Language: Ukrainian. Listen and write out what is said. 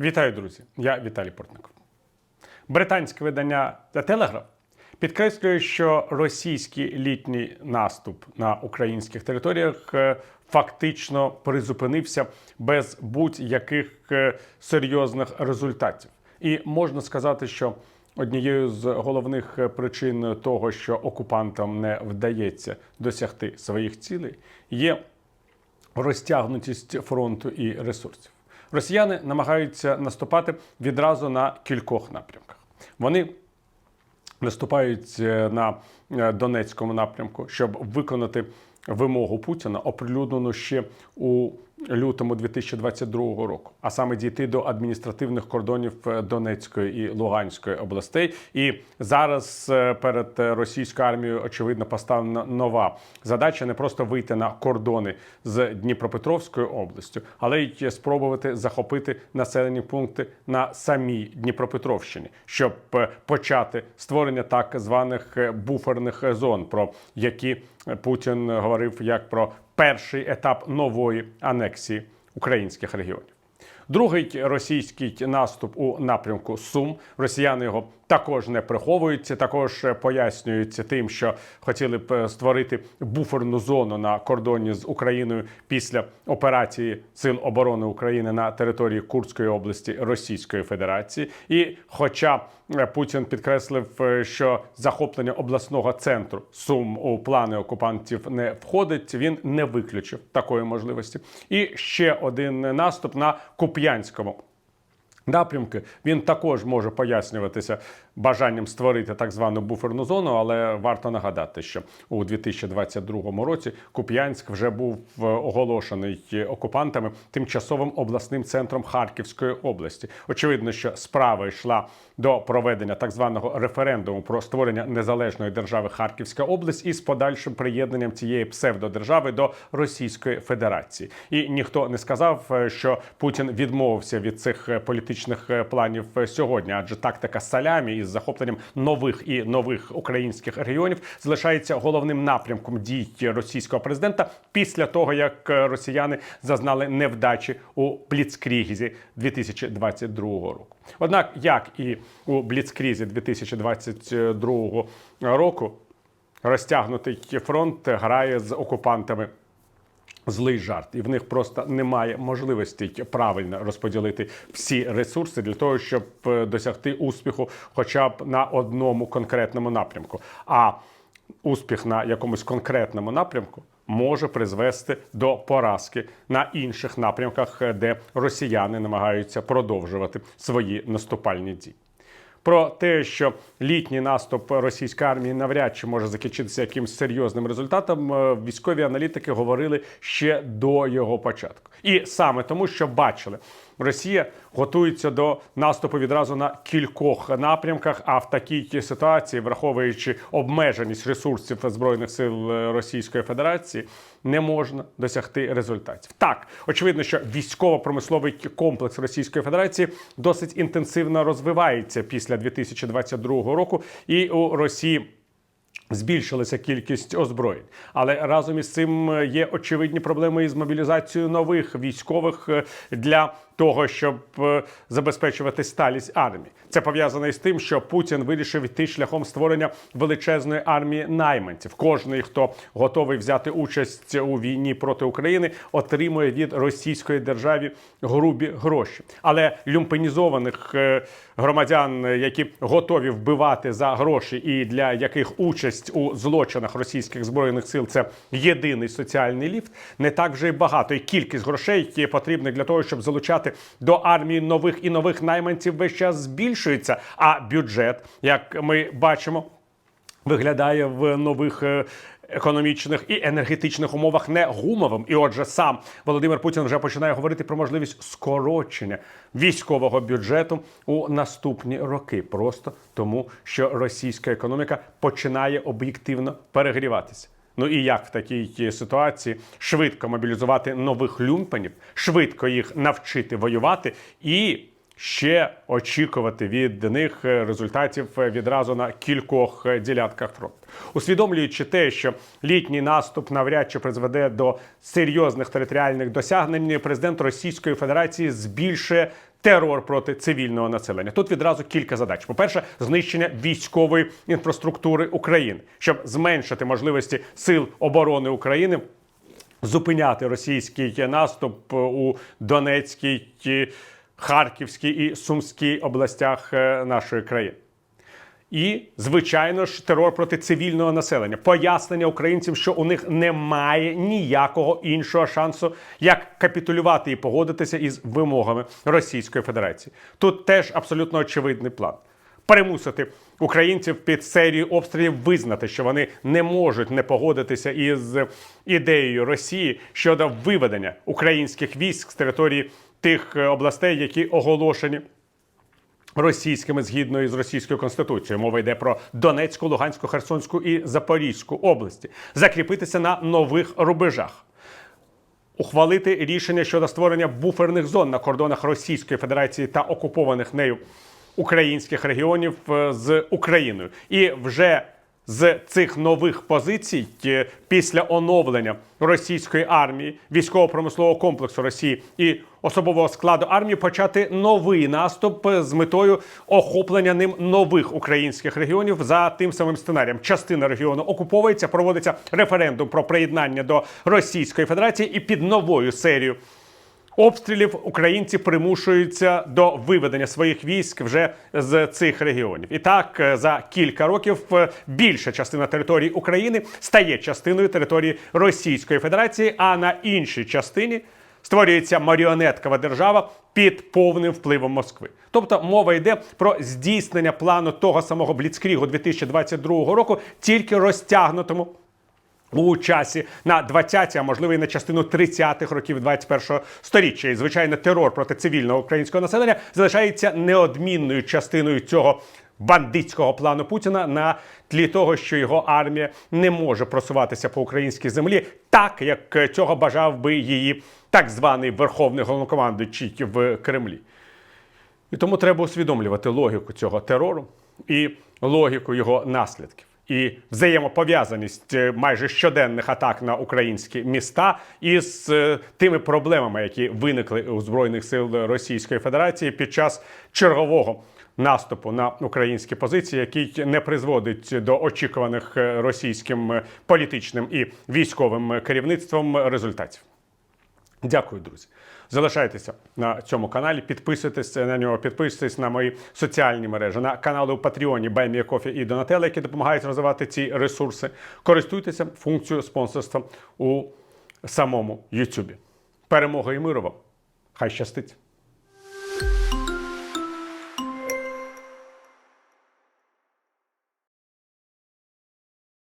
Вітаю, друзі! Я Віталій Портников. Британське видання The Telegraph підкреслює, що російський літній наступ на українських територіях е, фактично призупинився без будь-яких е, серйозних результатів. І можна сказати, що однією з головних е, причин того, що окупантам не вдається досягти своїх цілей, є розтягнутість фронту і ресурсів. Росіяни намагаються наступати відразу на кількох напрямках. Вони наступають е, на е, Донецькому напрямку, щоб виконати вимогу Путіна, оприлюднену ще у лютому 2022 року, а саме дійти до адміністративних кордонів е, Донецької і Луганської областей. І зараз е, перед е, російською армією очевидно поставлена нова задача не просто вийти на кордони з Дніпропетровською областю, але й спробувати захопити населені пункти на самій Дніпропетровщині, щоб почати створення так званих буферних зон, про які Путін говорив як про перший етап нової анексії українських регіонів. Другий російський наступ у напрямку Сум. Росіяни його також не приховують. Також пояснюються тим, що хотіли б е, створити буферну зону на кордоні з Україною після операції Сил оборони України на території Курської області Російської Федерації. І, хоча е, Путін підкреслив, е, що захоплення обласного центру Сум у плани окупантів не входить, він не виключив такої можливості. І ще один наступ на Куп'янському напрямки. Він також може пояснюватися бажанням створити так звану буферну зону, але варто нагадати, що у 2022 році Куп'янськ вже був е, оголошений окупантами тимчасовим обласним центром Харківської області. Очевидно, що справа йшла до проведення так званого референдуму про створення незалежної держави Харківська область із подальшим приєднанням цієї псевдодержави до Російської Федерації. І ніхто не сказав, е, що Путін відмовився від цих е, політичних е, планів е, сьогодні, адже тактика салямі із захопленням нових і нових українських регіонів залишається головним напрямком дій російського президента після того, як росіяни зазнали невдачі у Бліцкрігізі 2022 року. Однак, як і у Бліцкрізі 2022 року, розтягнутий фронт грає з окупантами злий жарт, і в них просто немає можливості правильно розподілити всі ресурси для того, щоб е, досягти успіху, хоча б на одному конкретному напрямку. А успіх на якомусь конкретному напрямку. Може призвести до поразки на інших напрямках, е, де росіяни намагаються продовжувати свої наступальні дії. Про те, що літній наступ російської армії навряд чи може закінчитися якимось серйозним результатом, е, військові аналітики говорили ще до його початку, і саме тому, що бачили, Росія готується до наступу відразу на кількох напрямках. А в такій ситуації, враховуючи обмеженість ресурсів збройних сил е, Російської Федерації, не можна досягти результатів. Так, очевидно, що військово-промисловий комплекс Російської Федерації досить інтенсивно розвивається після 2022 року, і у Росії. Збільшилася кількість озброєнь, але разом із цим е, є очевидні проблеми із мобілізацією нових військових е, для того, щоб е, забезпечувати сталість армії. Це пов'язано із тим, що Путін вирішив йти шляхом створення величезної армії найманців. Кожний, хто готовий взяти участь у війні проти України, отримує від російської держави грубі гроші. Але люмпенізованих е, громадян, які готові вбивати за гроші, і для яких участь у злочинах російських збройних сил це єдиний соціальний ліфт, не так вже й багато. І кількість грошей, які потрібні для того, щоб залучати до армії нових і нових найманців, весь час збільшується. А бюджет, як ми бачимо, виглядає в нових. е, Економічних і енергетичних умовах не гумовим, і отже, сам Володимир Путін вже починає говорити про можливість скорочення військового бюджету у наступні роки, просто тому, що російська економіка починає об'єктивно перегріватися. Ну і як в такій ситуації швидко мобілізувати нових люмпенів, швидко їх навчити воювати і ще очікувати від них результатів відразу на кількох ділянках фронту. Усвідомлюючи те, що літній наступ навряд чи призведе до серйозних територіальних досягнень, президент Російської Федерації збільшує терор проти цивільного населення. Тут відразу кілька задач. По-перше, знищення військової інфраструктури України, щоб зменшити можливості сил оборони України зупиняти російський наступ у Донецькій, Харківській і Сумській областях е, нашої країни. І, звичайно ж, терор проти цивільного населення, пояснення українцям, що у них немає ніякого іншого шансу, як капітулювати і погодитися із вимогами Російської Федерації. Тут теж абсолютно очевидний план. Перемусити українців під серію обстрілів визнати, що вони не можуть не погодитися із ідеєю Росії щодо виведення українських військ з території тих е, областей, які оголошені російськими згідно із російською конституцією. Мова йде про Донецьку, Луганську, Херсонську і Запорізьку області, закріпитися на нових рубежах. Ухвалити рішення щодо створення буферних зон на кордонах Російської Федерації та окупованих нею українських регіонів е, з Україною, і вже з цих нових позицій е, після оновлення російської армії, військово-промислового комплексу Росії і особового складу армії почати новий наступ з метою охоплення ним нових українських регіонів за тим самим сценарієм. Частина регіону окуповується, проводиться референдум про приєднання до Російської Федерації, і під новою серією обстрілів українці примушуються до виведення своїх військ вже з цих регіонів. І так е, за кілька років е, більша частина території України стає частиною території Російської Федерації, а на іншій частині створюється маріонеткова держава під повним впливом Москви. Тобто мова йде про здійснення плану того самого Бліцкрігу 2022 року, тільки розтягнутому у часі на 20-ті, а можливо і на частину 30-х років 21-го сторіччя. І звичайно, терор проти цивільного українського населення залишається неодмінною частиною цього. Бандитського плану Путіна на тлі того, що його армія не може просуватися по українській землі, так як цього бажав би її так званий верховний головнокомандуючий в Кремлі. І тому треба усвідомлювати логіку цього терору і логіку його наслідків. І взаємопов'язаність е, майже щоденних атак на українські міста із е, тими проблемами, які виникли у збройних сил Російської Федерації під час чергового наступу на українські позиції, який не призводить до очікуваних е, російським політичним і військовим керівництвом результатів. Дякую, друзі. Залишайтеся на цьому каналі, підписуйтесь на нього, підписуйтесь на мої соціальні мережі, на канали у Патреоні Кофі і Донателла, які допомагають розвивати ці ресурси. Користуйтеся функцією спонсорства у самому Ютубі. Перемога і миру вам! Хай щастить!